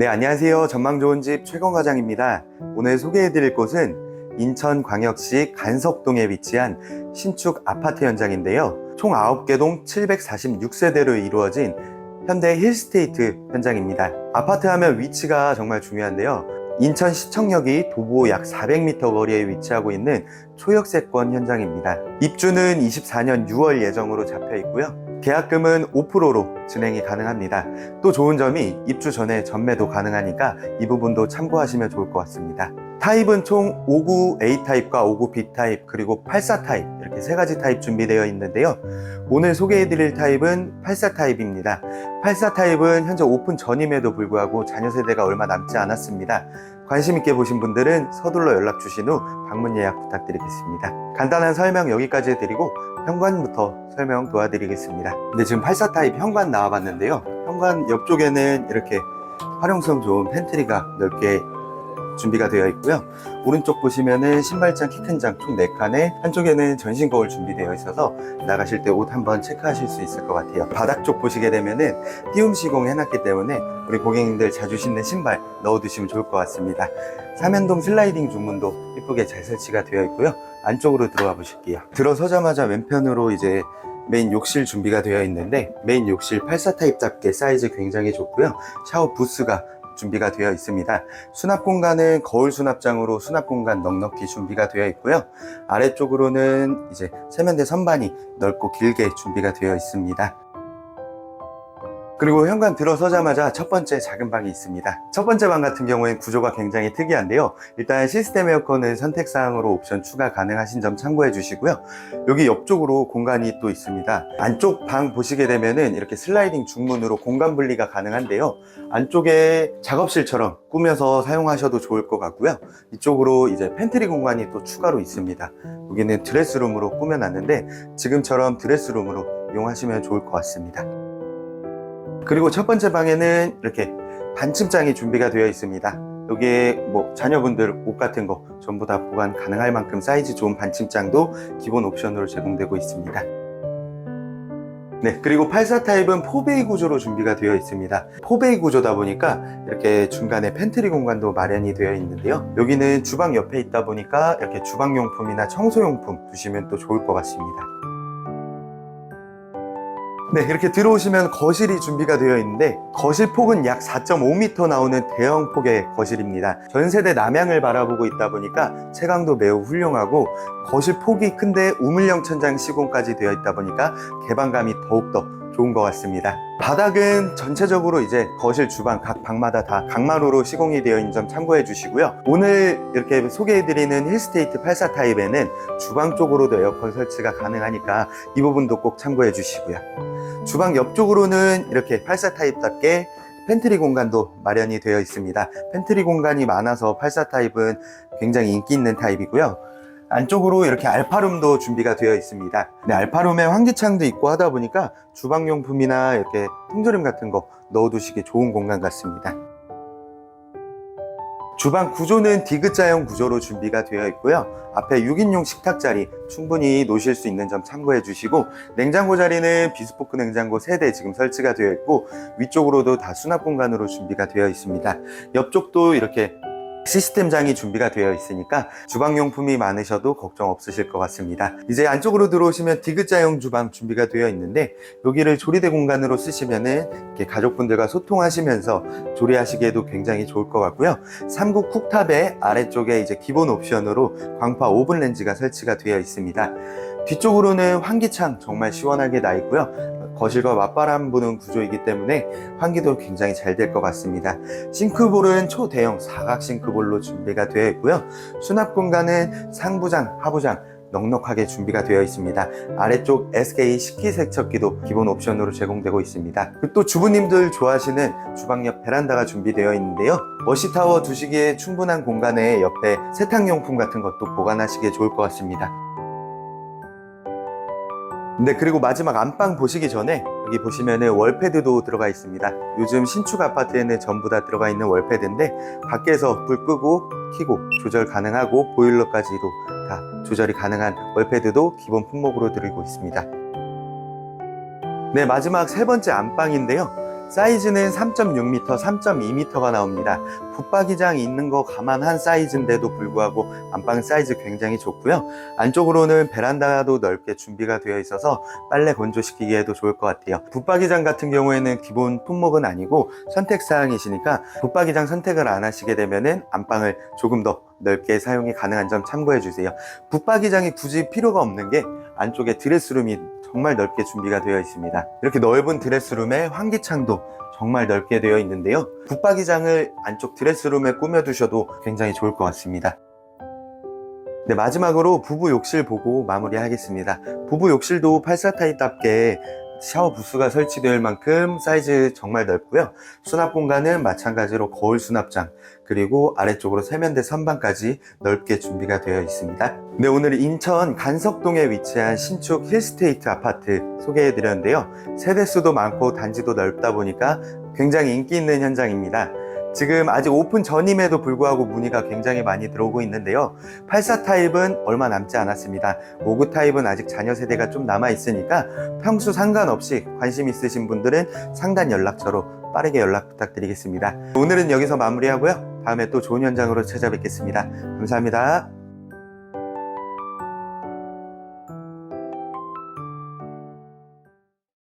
네, 안녕하세요. 전망 좋은 집 최건 과장입니다. 오늘 소개해 드릴 곳은 인천광역시 간석동에 위치한 신축 아파트 현장인데요. 총 9개 동 746세대로 이루어진 현대 힐스테이트 현장입니다. 아파트 하면 위치가 정말 중요한데요. 인천 시청역이 도보 약 400m 거리에 위치하고 있는 초역세권 현장입니다. 입주는 24년 6월 예정으로 잡혀 있고요. 계약금은 5%로 진행이 가능합니다. 또 좋은 점이 입주 전에 전매도 가능하니까 이 부분도 참고하시면 좋을 것 같습니다. 타입은 총 59A 타입과 59B 타입 그리고 84 타입 이렇게 세 가지 타입 준비되어 있는데요. 오늘 소개해드릴 타입은 84 타입입니다. 84 타입은 현재 오픈 전임에도 불구하고 자녀 세대가 얼마 남지 않았습니다. 관심 있게 보신 분들은 서둘러 연락 주신 후 방문 예약 부탁드리겠습니다. 간단한 설명 여기까지 해드리고 현관부터 설명 도와드리겠습니다. 근데 지금 84 타입 현관 나와봤는데요. 현관 옆쪽에는 이렇게 활용성 좋은 팬트리가 넓게 준비가 되어 있고요. 오른쪽 보시면은 신발장 키큰장 총 4칸에 한쪽에는 전신 거울 준비되어 있어서 나가실 때 옷 한번 체크하실 수 있을 것 같아요. 바닥 쪽 보시게 되면은 띄움 시공 해놨기 때문에 우리 고객님들 자주 신는 신발 넣어두시면 좋을 것 같습니다. 삼연동 슬라이딩 중문도 예쁘게 잘 설치가 되어 있고요. 안쪽으로 들어와 보실게요. 들어서자마자 왼편으로 이제 메인 욕실 준비가 되어 있는데 메인 욕실 84 타입답게 사이즈 굉장히 좋고요. 샤워 부스가 준비가 되어 있습니다. 수납 공간은 거울 수납장으로 수납 공간 넉넉히 준비가 되어 있고요. 아래쪽으로는 이제 세면대 선반이 넓고 길게 준비가 되어 있습니다. 그리고 현관 들어서자마자 첫 번째 작은 방이 있습니다. 첫 번째 방 같은 경우엔 구조가 굉장히 특이한데요. 일단 시스템 에어컨은 선택사항으로 옵션 추가 가능하신 점 참고해 주시고요. 여기 옆쪽으로 공간이 또 있습니다. 안쪽 방 보시게 되면은 이렇게 슬라이딩 중문으로 공간 분리가 가능한데요. 안쪽에 작업실처럼 꾸며서 사용하셔도 좋을 것 같고요. 이쪽으로 이제 팬트리 공간이 또 추가로 있습니다. 여기는 드레스룸으로 꾸며놨는데 지금처럼 드레스룸으로 이용하시면 좋을 것 같습니다. 그리고 첫 번째 방에는 이렇게 반침장이 준비가 되어 있습니다. 여기에 뭐 자녀분들 옷 같은 거 전부 다 보관 가능할 만큼 사이즈 좋은 반침장도 기본 옵션으로 제공되고 있습니다. 네, 그리고 84 타입은 포베이 구조로 준비가 되어 있습니다. 포베이 구조다 보니까 이렇게 중간에 팬트리 공간도 마련이 되어 있는데요. 여기는 주방 옆에 있다 보니까 이렇게 주방용품이나 청소용품 두시면 또 좋을 것 같습니다. 네, 이렇게 들어오시면 거실이 준비가 되어 있는데 거실 폭은 약 4.5m 나오는 대형 폭의 거실입니다. 전 세대 남향을 바라보고 있다 보니까 채광도 매우 훌륭하고 거실 폭이 큰데 우물형 천장 시공까지 되어 있다 보니까 개방감이 더욱더 좋은 것 같습니다. 바닥은 전체적으로 이제 거실, 주방 각 방마다 다 강마루로 시공이 되어 있는 점 참고해 주시고요. 오늘 이렇게 소개해드리는 힐스테이트 84 타입에는 주방 쪽으로도 에어컨 설치가 가능하니까 이 부분도 꼭 참고해 주시고요. 주방 옆쪽으로는 이렇게 84 타입답게 팬트리 공간도 마련이 되어 있습니다. 팬트리 공간이 많아서 84 타입은 굉장히 인기 있는 타입이고요. 안쪽으로 이렇게 알파룸도 준비가 되어 있습니다. 네, 알파룸에 환기창도 있고 하다 보니까 주방용품이나 이렇게 통조림 같은 거 넣어두시기 좋은 공간 같습니다. 주방 구조는 디귿자형 구조로 준비가 되어 있고요. 앞에 6인용 식탁 자리 충분히 놓으실 수 있는 점 참고해 주시고 냉장고 자리는 비스포크 냉장고 3대 지금 설치가 되어 있고 위쪽으로도 다 수납 공간으로 준비가 되어 있습니다. 옆쪽도 이렇게 시스템장이 준비가 되어 있으니까 주방용품이 많으셔도 걱정 없으실 것 같습니다. 이제 안쪽으로 들어오시면 디귿자형 주방 준비가 되어 있는데 여기를 조리대 공간으로 쓰시면은 가족분들과 소통하시면서 조리하시기에도 굉장히 좋을 것 같고요. 3구 쿡탑의 아래쪽에 이제 기본 옵션으로 광파 오븐 렌즈가 설치가 되어 있습니다. 뒤쪽으로는 환기창 정말 시원하게 나 있고요. 거실과 맞바람 부는 구조이기 때문에 환기도 굉장히 잘 될 것 같습니다. 싱크볼은 초대형 사각 싱크볼로 준비가 되어 있고요. 수납 공간은 상부장, 하부장 넉넉하게 준비가 되어 있습니다. 아래쪽 SK 식기 세척기도 기본 옵션으로 제공되고 있습니다. 또 주부님들 좋아하시는 주방 옆 베란다가 준비되어 있는데요. 워시타워 두시기에 충분한 공간에 옆에 세탁용품 같은 것도 보관하시기에 좋을 것 같습니다. 네, 그리고 마지막 안방 보시기 전에 여기 보시면은 월패드도 들어가 있습니다. 요즘 신축 아파트에는 전부 다 들어가 있는 월패드인데 밖에서 불 끄고 켜고 조절 가능하고 보일러까지도 다 조절이 가능한 월패드도 기본 품목으로 드리고 있습니다. 네, 마지막 세 번째 안방인데요. 사이즈는 3.6m, 3.2m가 나옵니다. 붙박이장 있는 거 감안한 사이즈인데도 불구하고 안방 사이즈 굉장히 좋고요. 안쪽으로는 베란다도 넓게 준비가 되어 있어서 빨래 건조시키기에도 좋을 것 같아요. 붙박이장 같은 경우에는 기본 품목은 아니고 선택사항이시니까 붙박이장 선택을 안 하시게 되면은 안방을 조금 더 넓게 사용이 가능한 점 참고해 주세요. 붙박이장이 굳이 필요가 없는 게 안쪽에 드레스룸이 정말 넓게 준비가 되어 있습니다. 이렇게 넓은 드레스룸에 환기창도 정말 넓게 되어 있는데요. 붙박이장을 안쪽 드레스룸에 꾸며두셔도 굉장히 좋을 것 같습니다. 네, 마지막으로 부부 욕실 보고 마무리하겠습니다. 부부 욕실도 84타입답게 샤워 부스가 설치될 만큼 사이즈 정말 넓고요. 수납 공간은 마찬가지로 거울 수납장, 그리고 아래쪽으로 세면대 선반까지 넓게 준비가 되어 있습니다. 네, 오늘 인천 간석동에 위치한 신축 힐스테이트 아파트 소개해 드렸는데요. 세대수도 많고 단지도 넓다 보니까 굉장히 인기 있는 현장입니다. 지금 아직 오픈 전임에도 불구하고 문의가 굉장히 많이 들어오고 있는데요. 84 타입은 얼마 남지 않았습니다. 59 타입은 아직 자녀 세대가 좀 남아 있으니까 평수 상관없이 관심 있으신 분들은 상단 연락처로 빠르게 연락 부탁드리겠습니다. 오늘은 여기서 마무리하고요. 다음에 또 좋은 현장으로 찾아뵙겠습니다. 감사합니다.